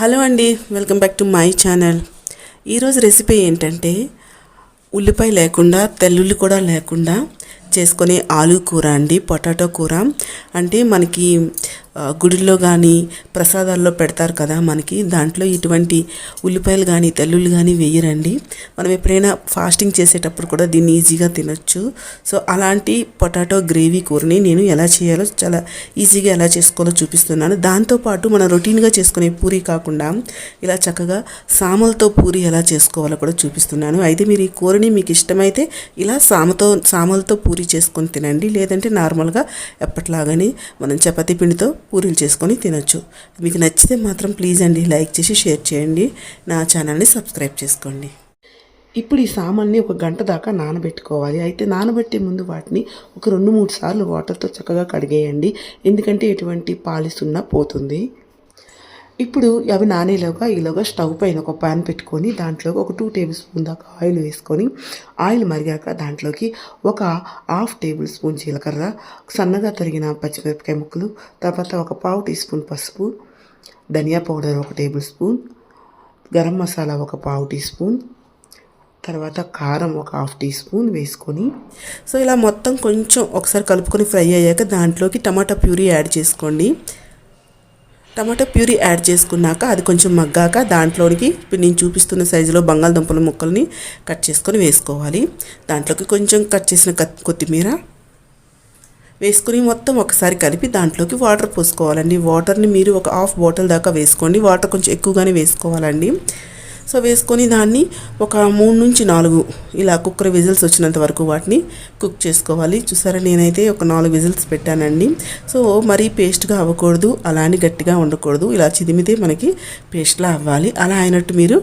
Hello అండి welcome back to my channel. ఈరోజు recipe ఏంటంటే ఉల్లిపాయ లేకుండా తెల్లుల్లి కూడా లేకుండా చేసుకునే ఆలు కూర అండి పొటాటో కూర. అంటే మనకి గుడిలో కానీ ప్రసాదాల్లో పెడతారు కదా మనకి. దాంట్లో ఇటువంటి ఉల్లిపాయలు కానీ తెల్లుల్లి కానీ వేయరండి. మనం ఎప్పుడైనా ఫాస్టింగ్ చేసేటప్పుడు కూడా దీన్ని ఈజీగా తినొచ్చు. సో అలాంటి పొటాటో గ్రేవీ కూరని నేను ఎలా చేయాలో చాలా ఈజీగా ఎలా చేసుకోవాలో చూపిస్తున్నాను. దాంతోపాటు మనం రొటీన్గా చేసుకునే పూరి కాకుండా ఇలా చక్కగా సామలతో పూరి ఎలా చేసుకోవాలో కూడా చూపిస్తున్నాను. అయితే మీరు ఈ కూరని మీకు ఇష్టమైతే ఇలా సామతో సామలతో పూరి చేసుకొని తినండి. లేదంటే నార్మల్గా ఎప్పట్లాగానే మనం చపాతీ పిండితో పూరీలు చేసుకొని తినొచ్చు. మీకు నచ్చితే మాత్రం ప్లీజ్ అండి లైక్ చేసి షేర్ చేయండి. నా ఛానల్ని సబ్స్క్రైబ్ చేసుకోండి. ఇప్పుడు ఈ సామాన్ని ఒక గంట దాకా నానబెట్టుకోవాలి. అయితే నానబెట్టే ముందు వాటిని ఒక రెండు మూడు సార్లు వాటర్తో చక్కగా కడిగేయండి. ఎందుకంటే ఎటువంటి పాలిస్ ఉన్నా పోతుంది. ఇప్పుడు అవి నానేలోగా ఈలోగా స్టవ్ పైన ఒక ప్యాన్ పెట్టుకొని దాంట్లో ఒక టూ టేబుల్ స్పూన్ దాకా ఆయిల్ వేసుకొని ఆయిల్ మరిగాక దాంట్లోకి ఒక హాఫ్ టేబుల్ స్పూన్ జీలకర్ర సన్నగా తరిగిన పచ్చిమిరపకాయ ముక్కలు తర్వాత ఒక పావు టీ స్పూన్ పసుపు ధనియా పౌడర్ ఒక టేబుల్ స్పూన్ గరం మసాలా ఒక పావు టీ స్పూన్ తర్వాత కారం ఒక హాఫ్ టీ స్పూన్ వేసుకొని సో ఇలా మొత్తం కొంచెం ఒకసారి కలుపుకొని ఫ్రై అయ్యాక దాంట్లోకి టమాటా ప్యూరీ యాడ్ చేసుకోండి. టమాటా ప్యూరీ యాడ్ చేసుకున్నాక అది కొంచెం మగ్గాక దాంట్లోనికి ఇప్పుడు నేను చూపిస్తున్న సైజులో బంగాళదుంపల ముక్కల్ని కట్ చేసుకొని వేసుకోవాలి. దాంట్లోకి కొంచెం కట్ చేసిన కొత్తిమీర వేసుకుని మొత్తం ఒకసారి కలిపి దాంట్లోకి వాటర్ పోసుకోవాలండి. వాటర్ని మీరు ఒక హాఫ్ బాటిల్ దాకా వేసుకోండి. వాటర్ కొంచెం ఎక్కువగానే వేసుకోవాలండి. సో వేసుకొని దాన్ని ఒక మూడు నుంచి నాలుగు ఇలా కుక్కర్ విజిల్స్ వచ్చినంత వరకు వాటిని కుక్ చేసుకోవాలి. చూసారా? నేనైతే ఒక నాలుగు విజిల్స్ పెట్టానండి. సో మరీ పేస్ట్గా అవ్వకూడదు అలా అని గట్టిగా ఉండకూడదు ఇలా చిదిమితే మనకి పేస్ట్లా అవ్వాలి. అలా అయినట్టు మీరు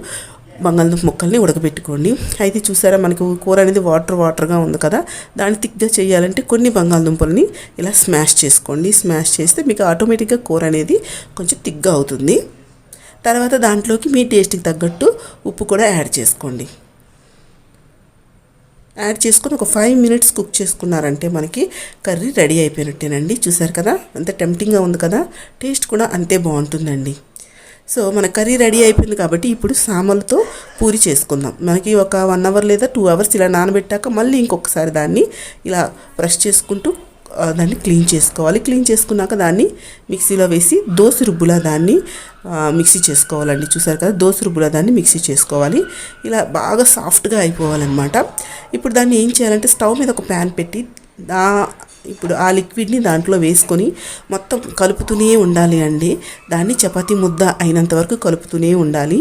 బంగాళదుంప ముక్కల్ని ఉడకబెట్టుకోండి. అయితే చూసారా? మనకు కూర అనేది వాటర్ వాటర్గా ఉంది కదా? దాన్ని థిక్గా చేయాలంటే కొన్ని బంగాళదుంపల్ని ఇలా స్మాష్ చేసుకోండి. స్మాష్ చేస్తే మీకు ఆటోమేటిక్గా కూర అనేది కొంచెం థిక్గా అవుతుంది. తర్వాత దాంట్లోకి మీ టేస్ట్కి తగ్గట్టు ఉప్పు కూడా యాడ్ చేసుకోండి. యాడ్ చేసుకొని ఒక ఫైవ్ మినిట్స్ కుక్ చేసుకున్నారంటే మనకి కర్రీ రెడీ అయిపోయినట్టేనండి. చూసారు కదా? అంత టెంప్టింగ్గా ఉంది కదా? టేస్ట్ కూడా అంతే బాగుంటుందండి. సో మన కర్రీ రెడీ అయిపోయింది కాబట్టి ఇప్పుడు సామలతో పూరి చేసుకుందాం. మనకి ఒక వన్ అవర్ లేదా టూ అవర్స్ ఇలా నానబెట్టాక మళ్ళీ ఇంకొకసారి దాన్ని ఇలా బ్రష్ చేసుకుంటూ దాన్ని క్లీన్ చేసుకోవాలి. క్లీన్ చేసుకున్నాక దాన్ని మిక్సీలో వేసి దోశ రుబ్బులా దాన్ని మిక్సీ చేసుకోవాలండి. చూసారు కదా దోశ రుబ్బులా దాన్ని మిక్సీ చేసుకోవాలి. ఇలా బాగా సాఫ్ట్గా అయిపోవాలన్నమాట. ఇప్పుడు దాన్ని ఏం చేయాలంటే స్టవ్ మీద ఒక ప్యాన్ పెట్టి దా ఇప్పుడు ఆ లిక్విడ్ని దాంట్లో వేసుకొని మొత్తం కలుపుతూనే ఉండాలి అండి. దాన్ని చపాతీ ముద్ద అయినంత వరకు కలుపుతూనే ఉండాలి.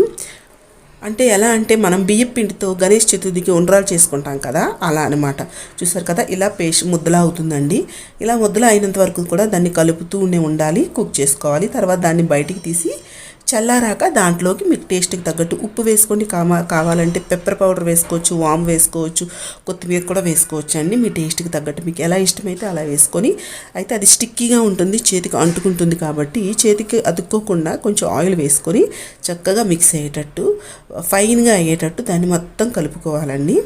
అంటే ఎలా అంటే మనం బియ్యం పిండితో గణేష్ చతుర్థికి ఉండ్రాలు చేసుకుంటాం కదా అలా అనమాట చూసారు కదా ఇలా పేస్ట్ ముద్దలా అవుతుందండి. ఇలా ముద్దలా అయినంత వరకు కూడా దాన్ని కలుపుతూనే ఉండాలి కుక్ చేసుకోవాలి. తర్వాత దాన్ని బయటికి తీసి చల్లారాక దాంట్లోకి మీకు టేస్ట్కి తగ్గట్టు ఉప్పు వేసుకోండి కామా కావాలంటే పెప్పర్ పౌడర్ వేసుకోవచ్చు వామ్ వేసుకోవచ్చు కొత్తిమీర కూడా వేసుకోవచ్చు అండి. మీ టేస్ట్కి తగ్గట్టు మీకు ఎలా ఇష్టమైతే అలా వేసుకొని అయితే అది స్టిక్కీగా ఉంటుంది చేతికి అంటుకుంటుంది కాబట్టి చేతికి అతుక్కోకుండా కొంచెం ఆయిల్ వేసుకొని చక్కగా మిక్స్ అయ్యేటట్టు ఫైన్గా అయ్యేటట్టు దాన్ని మొత్తం కలుపుకోవాలండి.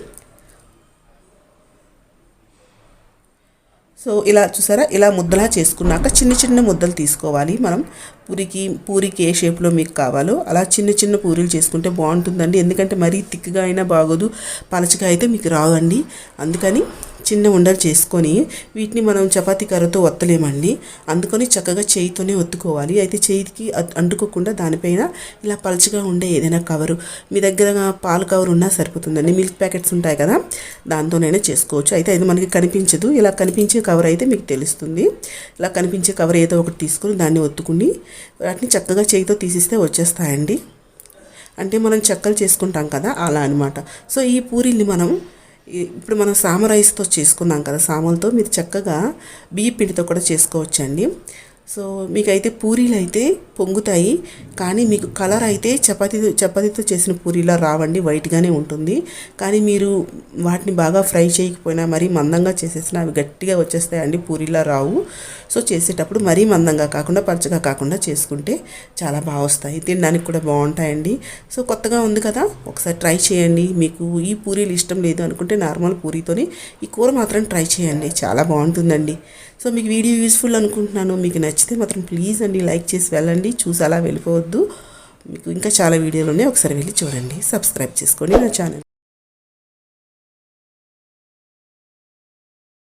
సో ఇలా చూసారా? ఇలా ముద్దలా చేసుకున్నాక చిన్న చిన్న ముద్దలు తీసుకోవాలి మనం. పూరికి పూరికి ఏ షేప్లో మీకు కావాలో అలా చిన్న చిన్న పూరీలు చేసుకుంటే బాగుంటుందండి. ఎందుకంటే మరీ థిక్గా అయినా బాగోదు. పలచగా అయితే మీకు రావండి. అందుకని చిన్న ఉండలు చేసుకొని వీటిని మనం చపాతీ కర్రతో ఒత్తలేమండి అందుకని చక్కగా చేయితోనే ఒత్తుకోవాలి. అయితే చేతికి అంటుకోకుండా దానిపైన ఇలా పలచగా ఉండే ఏదైనా కవరు మీ దగ్గర పాల కవర్ ఉన్నా సరిపోతుందండి. మిల్క్ ప్యాకెట్స్ ఉంటాయి కదా దాంతోనైనా చేసుకోవచ్చు. అయితే అది మనకి కనిపించదు. ఇలా కనిపించే కవర్ అయితే మీకు తెలుస్తుంది. ఇలా కనిపించే కవర్ ఏదో ఒకటి తీసుకొని దాన్ని ఒత్తుకుని వాటిని చక్కగా చేయితో తీసిస్తే వచ్చేస్తాయండి. అంటే మనం చెక్కలు చేసుకుంటాం కదా అలా అనమాట సో ఈ పూరీల్ని మనం ఇప్పుడు మనం సామ రైస్తో చేసుకున్నాం కదా సామలతో మీరు చక్కగా బియ్య పిండితో కూడా చేసుకోవచ్చండి. సో మీకైతే పూరీలు అయితే పొంగుతాయి. కానీ మీకు కలర్ అయితే చపాతీ చపాతీతో చేసిన పూరీలా రావండి. వైట్గానే ఉంటుంది. కానీ మీరు వాటిని బాగా ఫ్రై చేయకపోయినా మరీ మందంగా చేసేసినా అవి గట్టిగా వచ్చేస్తాయండి. పూరీలా రావు. సో చేసేటప్పుడు మరీ మందంగా కాకుండా పరచగా కాకుండా చేసుకుంటే చాలా బాగా వస్తాయి. తినడానికి కూడా బాగుంటాయండి. సో కొత్తగా ఉంది కదా ఒకసారి ట్రై చేయండి. మీకు ఈ పూరీలు ఇష్టం లేదు అనుకుంటే నార్మల్ పూరీతోని ఈ కూర మాత్రం ట్రై చేయండి. చాలా బాగుంటుందండి. సో మీకు వీడియో యూస్ఫుల్ అనుకుంటున్నాను. మీకు నచ్చితే మాత్రం ప్లీజ్ అండి లైక్ చేసి వెళ్ళండి. చూసి అలా వెళ్ళిపోవద్దు. మీకు ఇంకా చాలా వీడియోలు ఉన్నాయి ఒకసారి వెళ్ళి చూడండి. సబ్స్క్రైబ్ చేసుకోండి నా ఛానల్.